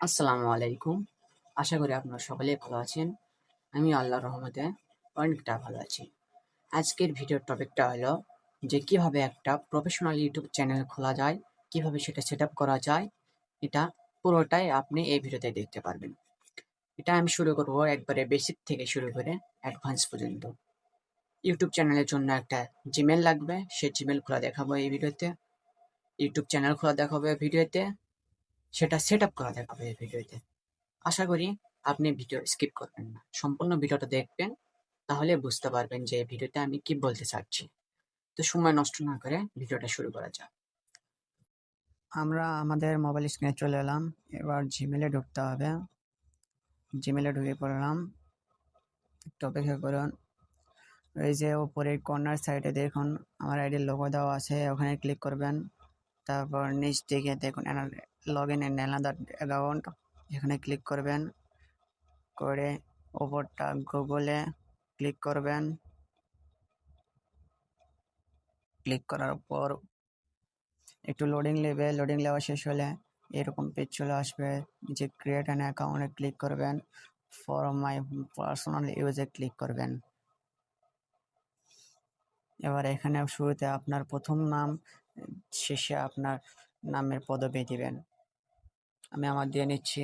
আসসালামু আলাইকুম। আশা করি আপনারা সকলে ভালো আছেন। আমি আল্লাহর রহমতে অনেকটা ভালো আছি। আজকের ভিডিওর টপিকটা হলো যে কীভাবে একটা প্রফেশনাল ইউটিউব চ্যানেল খোলা যায়, কীভাবে সেটা সেট করা যায়, এটা পুরোটাই আপনি এই ভিডিওতে দেখতে পারবেন। এটা আমি শুরু করব একবারে বেসিক থেকে শুরু করে অ্যাডভান্স পর্যন্ত। ইউটিউব চ্যানেলের জন্য একটা জিমেল লাগবে, সেই জিমেল খোলা দেখাবো এই ভিডিওতে। ইউটিউব চ্যানেল খোলা দেখাবো ভিডিওতে। সেটা সেট আপ করা দেখাবে এই ভিডিওতে। আশা করি আপনি ভিডিও স্কিপ করবেন না। সম্পূর্ণ ভিডিওটা দেখবেন, তাহলে বুঝতে পারবেন যে ভিডিওতে আমি কি বলতে চাচ্ছি। তো সময় নষ্ট না করে ভিডিওটা শুরু করা যাক। আমরা আমাদের মোবাইল স্ক্রিনে চলে এলাম। এবার জিমেলে ঢুকতে হবে। জিমেলে ঢুকে পড়লাম। একটু অপেক্ষা করুন। এই যে উপরে কর্নার সাইডে দেখুন, আমার আইডির লোগো দেওয়া আছে। ওখানে ক্লিক করবেন। তারপর নিচ থেকে দেখুন log in an another account এখানে ক্লিক করবেন, করে ওপরটা গুগলে ক্লিক করবেন। ক্লিক করার পর একটু লোডিং নেবে লোডিং নেওয়া শেষ হলে এরকম পেজ চলে আসবে যে ক্রিয়েট অ্যান অ্যাকাউন্টে ক্লিক করবেন। ফর মাই পার্সোনাল ইউজে ক্লিক করবেন। এবার এখানে শুরুতে আপনার প্রথম নাম শেষে আপনার নামের পদবি দিবেন। আমি আমার দিয়ে নিচ্ছি।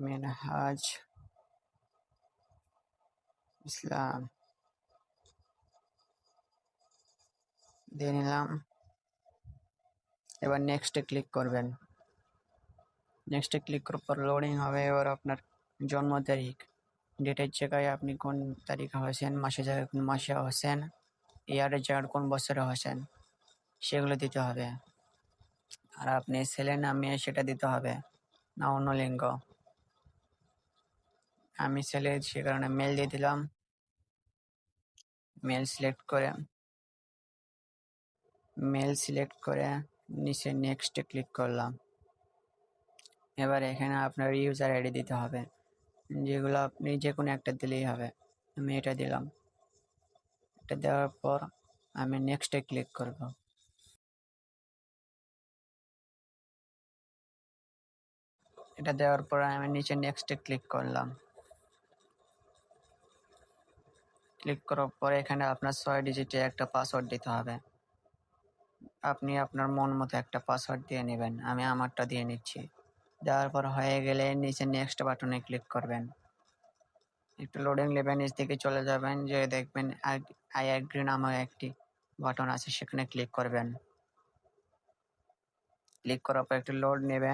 মিনহাজ ইসলাম। দিয়ে নিলাম। এবার নেক্সটে ক্লিক করবেন। নেক্সটে ক্লিক করার পর লোডিং হবে। এবার আপনার জন্ম তারিখ। ডেটের জায়গায় আপনি কোন তারিখে হয়েছেন মাসের জায়গায় কোন মাসে হয়েছেন। ইয়ারের জায়গায় কোন বছরে হয়েছেন? সেগুলো দিতে হবে। আর আপনি ছেলে না মেয়ে সেটা দিতে হবে। না অন্য লিঙ্গ। আমি ছেলে, সে কারণে মেল দিয়ে দিলাম। মেল সিলেক্ট করে মেল সিলেক্ট করে নিচে নেক্সটে ক্লিক করলাম। এবার এখানে আপনার ইউজার আইডি দিতে হবে। যেগুলো আপনি যে কোনো একটা দিলেই হবে। আমি এটা দিলাম। এটা দেওয়ার পর আমি নেক্সটে ক্লিক করব। এটা দেওয়ার পর আমি নিচে নেক্সটে ক্লিক করলাম। ক্লিক করার পরে এখানে আপনার ছয় ডিজিটে একটা পাসওয়ার্ড দিতে হবে। আপনি আপনার মন মতো একটা পাসওয়ার্ড দিয়ে নেবেন। আমি আমারটা দিয়ে নিচ্ছি। দেওয়ার পর হয়ে গেলে নিচে নেক্সট বাটনে ক্লিক করবেন। একটু লোডিং নেবেন, নিচ দিকে চলে যাবেন যে দেখবেন আই অ্যাগ্রি নামে একটি বাটন আছে, সেখানে ক্লিক করবেন। ক্লিক করার পর একটু লোড নেবে।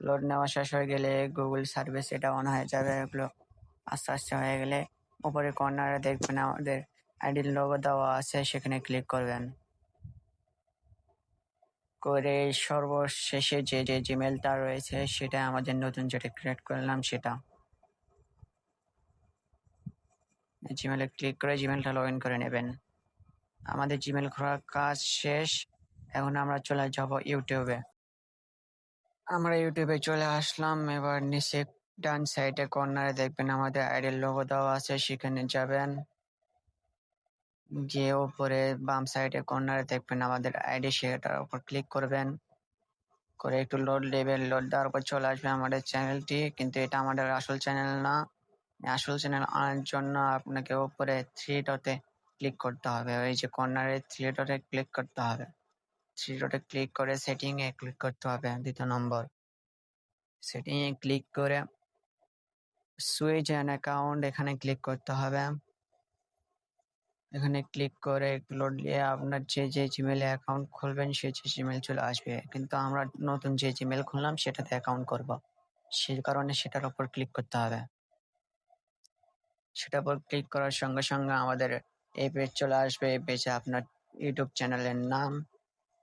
লোড নেওয়া শেষ হয়ে গেলে গুগল সার্ভিস এটা অন হয়ে যাবে, এগুলো আস্তে আস্তে হয়ে গেলে। উপরে কর্নারে দেখবেন আমাদের আইডির লোগো দেওয়া আছে, সেখানে ক্লিক করবেন। করে সর্বশেষে যে যে জিমেলটা রয়েছে সেটা আমাদের নতুন যেটা ক্রিয়েট করলাম সেটা। জিমেলে ক্লিক করে জিমেলটা লগ ইন করে নেবেন। আমাদের জিমেল খোলার কাজ শেষ। এখন আমরা চলে যাব ইউটিউবে আমরা ইউটিউবে চলে আসলাম। এবার নিচে ডান সাইডে কর্নারে দেখবেন আমাদের আইডির লোগো দেওয়া আছে। সেখানে যাবেন। গিয়ে ওপরে বাম সাইডে কর্নারে দেখবেন আমাদের আইডি সেটার উপর ক্লিক করবেন। করে একটু লোড নেবেন লোড দেওয়ার পর চলে আসবে আমাদের চ্যানেলটি কিন্তু এটা আমাদের আসল চ্যানেল না। আসল চ্যানেল আনার জন্য আপনাকে ওপরে থ্রি ডটে ক্লিক করতে হবে। ওই যে কর্নারে থ্রি ডটে ক্লিক করতে হবে। থ্রি ডটে ক্লিক করে সেটিং এ ক্লিক করতে হবে দ্বিতীয় নম্বর। সেটিং এ ক্লিক করে সুইচ অ্যান অ্যাকাউন্ট এখানে ক্লিক করতে হবে। এখানে ক্লিক করে লোড দিয়ে আপনার যে যে জিমেল অ্যাকাউন্ট খুলবেন, সে, যে জিমেল চলে আসবে। কিন্তু আমরা নতুন যে জিমেল খুললাম, সেটাতে অ্যাকাউন্ট করব। সেই কারণে সেটার উপর ক্লিক করতে হবে। সেটার উপর ক্লিক করার সঙ্গে সঙ্গে আমাদের এই পেজ চলে আসবে। এই পেজে আপনার ইউটিউব চ্যানেলের নাম,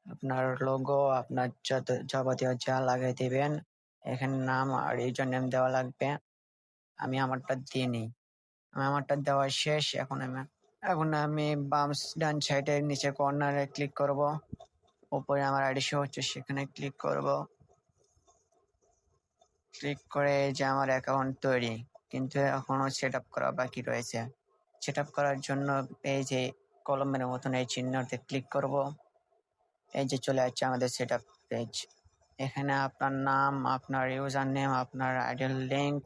আপনার লোগো আপনার যত, যাবতীয় যা লাগাই দিবেন, এখানে নাম আর ইউজার নেম দেওয়া লাগবে। আমি আমারটা দিয়ে নিই। আমি আমারটা দেওয়া শেষ। এখন আমি এখন আমি বাম ডান সাইডের নিচে কর্নারে ক্লিক করব। উপরে আমার আইডি শো হচ্ছে, সেখানে ক্লিক করব। ক্লিক করে যে আমার অ্যাকাউন্ট তৈরি, কিন্তু এখনও সেট আপ করা বাকি রয়েছে। সেট আপ করার জন্য এই যে কলমের মতন এই চিহ্নতে ক্লিক করব। এই যে চলে আসছে আমাদের সেট আপ পেজ এখানে আপনার নাম, আপনার ইউজার নেম আপনার আইডিয়াল লিঙ্ক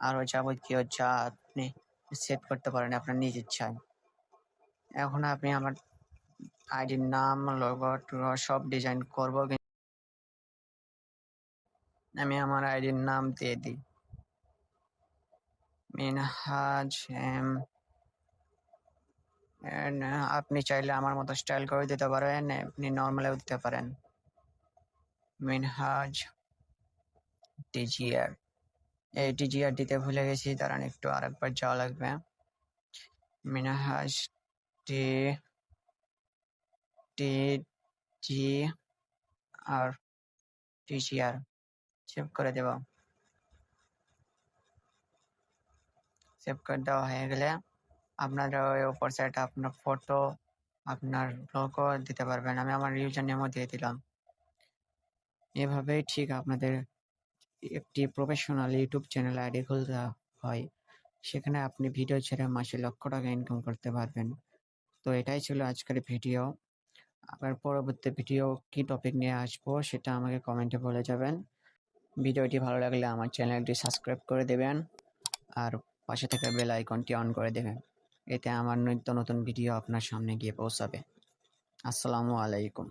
আরও যাবতীয় যা আপনি সেট করতে পারেন, আপনার নিজ ইচ্ছায়। এখন আপনি আমার আইডির নাম লোগো সব ডিজাইন করব আমি আমার আইডির নাম দিয়ে দিই। মিনহাজ এম আপনি চাইলে আমার মতো স্টাইল করে দিতে পারেন, আপনি নর্মালেও দিতে পারেন। মিনহাজ টিজিআর এই টিজিআর দিতে ভুলে গেছি, দাঁড়ান, একটু আরেকবার যাওয়া লাগবে। মিনহাজ টি টি, জি, আর টিজিআর সেভ করে দেব। সেভ করে দেওয়া হয়ে গেলে আপনারা ওই উপর সাইডে আপনার ফটো আপনার লোগো দিতে পারবেন। আমি আমার ইউজার নেমও দিয়ে দিলাম। এভাবেই ঠিক আপনাদের একটি প্রফেশনাল ইউটিউব চ্যানেল আইডি খুলতে হয়। সেখানে আপনি ভিডিও ছেড়ে মাসে লক্ষ টাকা ইনকাম করতে পারবেন। তো এটাই ছিল আজকের ভিডিও। আবার পরবর্তী ভিডিও কি টপিক নিয়ে আসব সেটা আমাকে কমেন্টে বলে যাবেন। ভিডিওটি ভালো লাগলে আমার চ্যানেলটি সাবস্ক্রাইব করে দেবেন আর পাশে থাকা বেল আইকনটি অন করে দেবেন। এতে আমার নিত্য নতুন ভিডিও আপনার সামনে গিয়ে পৌঁছাবে। আসসালামু আলাইকুম।